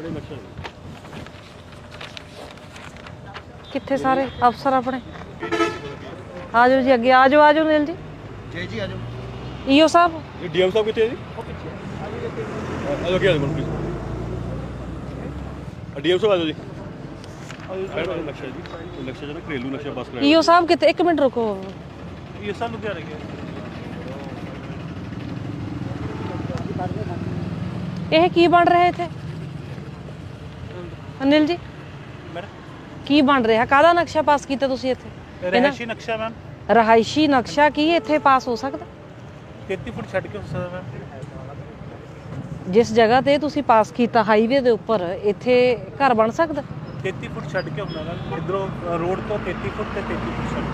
ਆਪਣੇ ਮੱਛਰ ਕਿੱਥੇ ਸਾਰੇ ਅਫਸਰ ਆਪਣੇ? ਆ ਜਾਓ ਜੀ ਅੱਗੇ ਆ ਜਾਓ ਆ ਜਾਓ ਨੀਲ ਜੀ। ਜੀ ਜੀ ਆ ਜਾਓ। ਈਓ ਸਾਹਿਬ? ਇਹ ਡੀਐਮ ਸਾਹਿਬ ਕਿੱਥੇ ਹੈ ਜੀ? ਉਹ ਪਿੱਛੇ ਆ। ਜਾਓ ਅੱਗੇ ਆ ਜਾਓ ਪਲੀਜ਼ ਡੀਐਮ ਸਾਹਿਬ ਆ ਜਾਓ ਜੀ। ਮੈਡਮ ਨਕਸ਼ਾ ਜੀ। ਨਕਸ਼ਾ ਜਿਹੜਾ ਘਰੇਲੂ ਨਕਸ਼ਾ ਬਸ ਕਰਾਇਆ। ਈਓ ਸਾਹਿਬ ਕਿਤੇ 1 ਮਿੰਟ ਰੁਕੋ। ਈਓ ਸਾਹਿਬ ਲੁਧਿਆਣੇ ਗਏ ਇਹ ਕੀ ਬਣ ਰਿਹਾ ਇੱਥੇ? ਅਨਿਲ ਜੀ? ਮੈਡਮ ਕੀ ਬਣ ਰਿਹਾ? ਕਾਹਦਾ ਨਕਸ਼ਾ ਪਾਸ ਕੀਤਾ ਤੁਸੀਂ ਇੱਥੇ? ਇਹਨਾਂ- ਰਹਿਸ਼ੀ ਨਕਸ਼ਾ ਮੈਮ। ਰਹਾਇਸ਼ੀ ਨਕਸ਼ਾ ਕੀ ਇੱਥੇ ਪਾਸ ਹੋ ਸਕਦਾ? 33 ਫੁੱਟ ਛੱਡ ਕੇ ਹੋ ਸਕਦਾ ਮੈਮ। ਜਿਸ ਜਗ੍ਹਾ ਤੇ ਤੁਸੀਂ ਪਾਸ ਕੀਤਾ ਹਾਈਵੇ ਦੇ ਉੱਪਰ ਇੱਥੇ ਘਰ ਬਣ ਸਕਦਾ? 33 ਫੁੱਟ ਛੱਡ ਕੇ ਹੁੰਦਾ ਮੈਮ। ਇਧਰੋਂ ਰੋਡ ਤੋਂ 33 ਫੁੱਟ ਤੇ 33 ਫੁੱਟ ਛੱਡ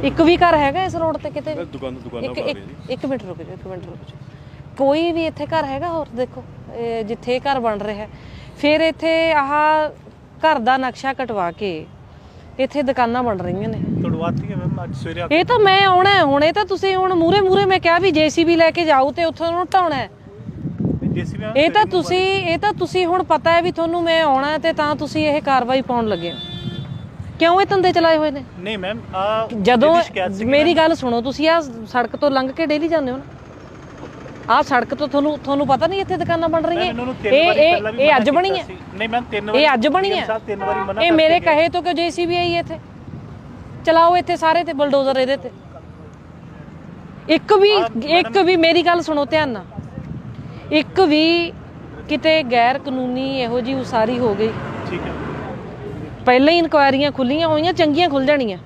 ਕੇ। ਇੱਕ ਵੀ ਘਰ ਹੈਗਾ ਇਸ ਰੋਡ ਤੇ ਕਿਤੇ? ਵੀ? ਦੁਕਾਨ ਦੁਕਾਨਾਂ ਇੱਕ ਇੱਕ ਰਹੀ ਜੀ। ਇੱਕ ਮਿੰਟ ਰੁਕ ਜਾਓ ਇੱਕ ਮਿੰਟ ਰੁਕ ਜਾਓ ਕੋਈ ਵੀ ਇੱਥੇ ਘਰ ਹੈਗਾ ਹੋਰ ਦੇਖੋ ਇਹ ਜਿੱਥੇ ਇਹ ਘਰ ਬਣ ਰਿਹਾ ਹੈ। ਫਿਰ ਇੱਥੇ ਆਹ ਘਰ ਦਾ ਨਕਸ਼ਾ ਕਟਵਾ ਕੇ ਇੱਥੇ ਦੁਕਾਨਾਂ ਬਣ ਰਹੀਆਂ ਨੇ। ਤੁੜਵਾਤੀ ਹੈ ਮੈਮ ਅੱਜ ਸਵੇਰੇ ਆ ਇਹ ਤਾਂ ਮੈਂ ਆਉਣਾ ਹੈ ਹੁਣ ਇਹ ਤਾਂ ਤੁਸੀਂ ਹੁਣ ਮੂਰੇ ਮੂਰੇ ਮੈਂ ਕਿਹਾ ਵੀ ਜੀਸੀਬੀ ਲੈ ਕੇ ਜਾਓ ਤੇ ਉੱਥੋਂ ਉਹਨੂੰ ਢਾਉਣਾ ਹੈ। ਇਹ ਤਾਂ ਤੁਸੀਂ ਇਹ ਤਾਂ ਤੁਸੀਂ ਹੁਣ ਪਤਾ ਹੈ ਵੀ ਤੁਹਾਨੂੰ ਮੈਂ ਆਉਣਾ ਹੈ ਤੇ ਤਾਂ ਤੁਸੀਂ ਇਹ ਕਾਰਵਾਈ ਪਾਉਣ ਲੱਗੇ ਹੋ। ਕਿਉਂ ਇਹ ਧੰਦੇ ਚਲਾਏ ਹੋਏ ਨੇ? ਨਹੀਂ ਮੈਮ ਆ ਜਦੋਂ ਮੇਰੀ ਗੱਲ ਸੁਣੋ ਤੁਸੀਂ ਆ ਸੜਕ ਤੋਂ ਲੰਘ ਕੇ ਡੇਲੀ ਜਾਂਦੇ ਹੋ ਨਾ। ਆ ਸੜਕ ਤੋਂ ਤੁਹਾਨੂੰ ਤੁਹਾਨੂੰ ਪਤਾ ਨਹੀਂ ਇੱਥੇ ਦੁਕਾਨਾਂ ਬਣ ਰਹੀਆਂ? ਇਹ ਇਹ ਇਹ ਅੱਜ ਬਣੀ ਹੈ। ਨਹੀਂ ਮੈਮ ਤਿੰਨ ਵਾਰੀ ਇਹ ਅੱਜ ਬਣੀ ਹੈ? ਸਾਹਿਬ ਤਿੰਨ ਵਾਰੀ ਮਨਾ ਇਹ ਮੇਰੇ ਕਹੇ ਤੋਂ ਕਿ ਜੀਸੀਬੀ ਆਈ ਇੱਥੇ। ਚਲਾਓ ਇੱਥੇ ਸਾਰੇ ਤੇ ਬਲਡੋਜ਼ਰ ਇਹਦੇ ਤੇ। ਇੱਕ ਵੀ ਇੱਕ ਵੀ ਮੇਰੀ ਗੱਲ ਸੁਣੋ ਧਿਆਨ ਨਾਲ। ਇੱਕ ਵੀ ਕਿਤੇ ਗੈਰ ਕਾਨੂੰਨੀ ਇਹੋ ਜੀ ਉਸਾਰੀ ਹੋ ਗਈ। ਠੀਕ ਹੈ। ਪਹਿਲਾਂ ਹੀ ਇਨਕੁਆਇਰੀਆਂ ਖੁੱਲੀਆਂ ਹੋਈਆਂ ਚੰਗੀਆਂ ਖੁੱਲ ਜਾਣੀਆਂ।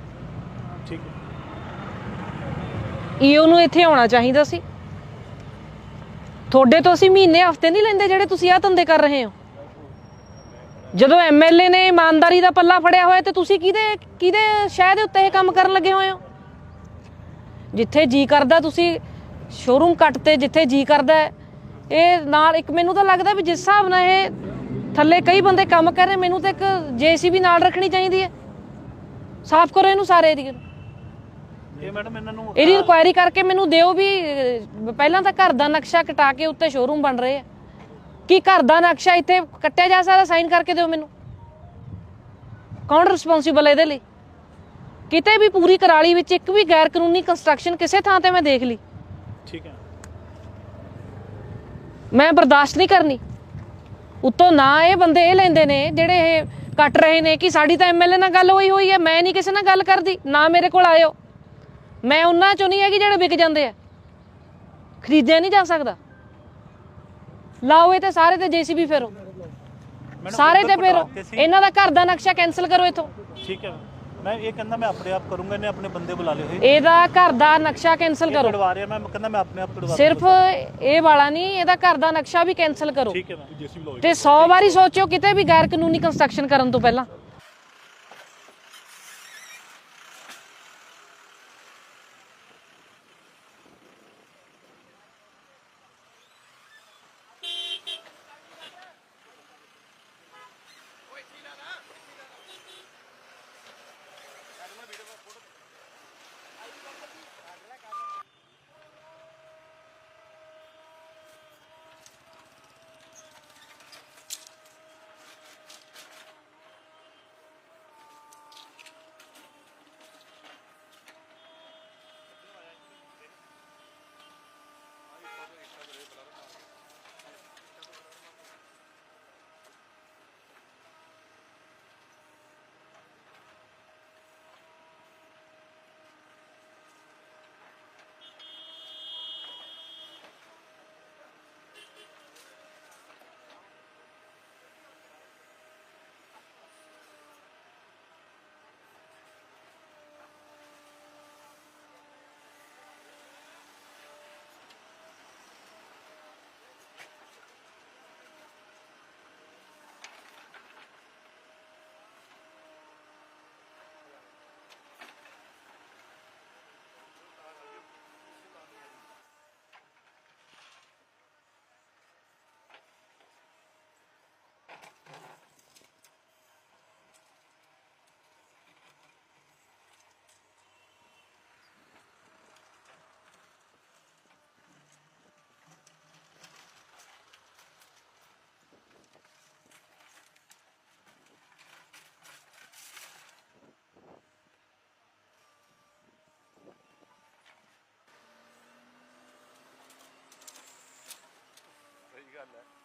ਠੀਕ ਹੈ। ਈਓ ਨੂੰ ਇੱਥੇ ਆਉਣਾ ਚਾਹੀਦਾ ਸੀ। ਤੁਹਾਡੇ ਤੋਂ ਅਸੀਂ ਮਹੀਨੇ, ਹਫ਼ਤੇ ਨਹੀਂ ਲੈਂਦੇ ਜਿਹੜੇ ਤੁਸੀਂ ਆਹ ਧੰਦੇ ਕਰ ਰਹੇ ਹੋ? ਜਦੋਂ ਐਮਐਲਏ ਨੇ ਇਮਾਨਦਾਰੀ ਦਾ ਪੱਲਾ ਫੜਿਆ ਹੋਇਆ ਤੇ ਤੁਸੀਂ ਕਿਹਦੇ ਕਿਹਦੇ ਸ਼ਹਿ ਦੇ ਉੱਤੇ ਇਹ ਕੰਮ ਕਰਨ ਲੱਗੇ ਹੋਏ ਹੋ? ਜਿੱਥੇ ਜੀ ਕਰਦਾ ਤੁਸੀਂ ਸ਼ੋਰੂਮ ਕੱਟ ਤੇ ਜਿੱਥੇ ਜੀ ਕਰਦਾ ਇਹ ਨਾਲ ਇੱਕ ਮੈਨੂੰ ਤਾਂ ਲੱਗਦਾ ਵੀ ਜਿਸ ਹਿਸਾਬ ਨਾਲ ਇਹ ਥੱਲੇ ਕਈ ਬੰਦੇ ਕੰਮ ਕਰ ਰਹੇ, ਮੈਨੂੰ ਤਾਂ ਇੱਕ ਜੇਸੀਬੀ ਨਾਲ ਰੱਖਣੀ ਚਾਹੀਦੀ ਹੈ। ਸਾਫ਼ ਕਰੋ ਇਹਨੂੰ ਸਾਰੇ ਏਰੀਏ ਇਹ ਮੈਡਮ ਇਹਨਾਂ ਨੂੰ ਇਹਦੀ ਇਨਕੁਆਇਰੀ ਕਰਕੇ ਮੈਨੂੰ ਦਿਓ ਵੀ ਅਹ, ਪਹਿਲਾਂ ਤਾਂ ਘਰ ਦਾ ਨਕਸ਼ਾ ਕਟਾ ਕੇ ਉੱਤੇ ਸ਼ੋਰੂਮ ਬਣ ਰਹੇ ਆ। ਕੀ ਘਰ ਦਾ ਨਕਸ਼ਾ ਇੱਥੇ ਕੱਟਿਆ ਜਾ ਸਕਦਾ ਸਾਈਨ ਕਰਕੇ ਦਿਓ ਮੈਨੂੰ। ਕੌਣ ਰਿਸਪੌਂਸੀਬਲ ਹੈ ਇਹਦੇ ਲਈ? ਕਿਤੇ ਵੀ ਪੂਰੀ ਕਰਾਲੀ ਵਿੱਚ ਇੱਕ ਵੀ ਗੈਰ ਕਾਨੂੰਨੀ ਕੰਸਟਰਕਸ਼ਨ ਕਿਸੇ ਥਾਂ ਤੇ ਮੈਂ ਦੇਖ ਲਈ। ਠੀਕ ਹੈ। ਮੈਂ ਬਰਦਾਸ਼ਤ ਨਹੀਂ ਕਰਨੀ। ਉਤੋਂ ਨਾ ਇਹ ਬੰਦੇ ਇਹ ਲੈਂਦੇ ਨੇ ਜਿਹੜੇ ਇਹ ਕੱਟ ਰਹੇ ਨੇ ਕਿ ਸਾਡੀ ਤਾਂ ਐਮਐਲਏ ਨਾਲ ਗੱਲ ਹੋਈ ਹੋਈ ਹੈ ਮੈਂ ਨਹੀਂ ਕਿਸੇ ਨਾਲ ਗੱਲ ਕਰਦੀ ਨਾ ਮੇਰੇ ਕੋਲ ਆਇਓ। ਮੈਂ ਉਹਨਾਂ ਚੋਂ ਨਹੀਂ ਹੈਗੀ ਜਿਹੜੇ ਵਿਕ ਜਾਂਦੇ ਆ। ਖਰੀਦਿਆ ਨਹੀਂ ਜਾ ਸਕਦਾ। ਲਾਓ ਇਹ ਤੇ ਸਾਰੇ ਤੇ ਜੀਸੀਬੀ ਫੇਰੋ। ਸਾਰੇ ਤੇ ਫੇਰੋ। ਇਹਨਾਂ ਦਾ ਘਰ ਦਾ ਨਕਸ਼ਾ ਕੈਨਸਲ ਕਰੋ ਇਥੋਂ। ਠੀਕ ਹੈ। ਮੈਂ ਇਹ ਕਹਿੰਦਾ ਮੈਂ ਆਪਣੇ ਆਪ ਕਰੂੰਗਾ ਇਹਨੇ ਆਪਣੇ ਬੰਦੇ ਬੁਲਾ ਲਏ ਹੋਏ। ਇਹਦਾ ਘਰ ਦਾ ਨਕਸ਼ਾ ਕੈਨਸਲ ਕਰੋ। ਤੁੜਵਾ ਰਿਹਾ ਮੈਂ ਕਹਿੰਦਾ ਮੈਂ ਆਪਣੇ ਆਪ ਤੁੜਵਾ ਸਿਰਫ ਇਹ ਵਾਲਾ ਨਹੀਂ ਇਹਦਾ ਘਰ ਦਾ ਨਕਸ਼ਾ ਵੀ ਕੈਨਸਲ ਕਰੋ। ਠੀਕ ਹੈ ਬੁਲਾਓ ਤੇ 100 ਵਾਰੀ ਸੋਚਿਓ ਕਿਤੇ ਵੀ ਗੈਰ ਕਾਨੂੰਨੀ ਕੰਸਟਰਕਸ਼ਨ ਕਰਨ ਤੋਂ ਪਹਿਲਾਂ। ਗੱਲ ਹੈ ਬਾਕੀ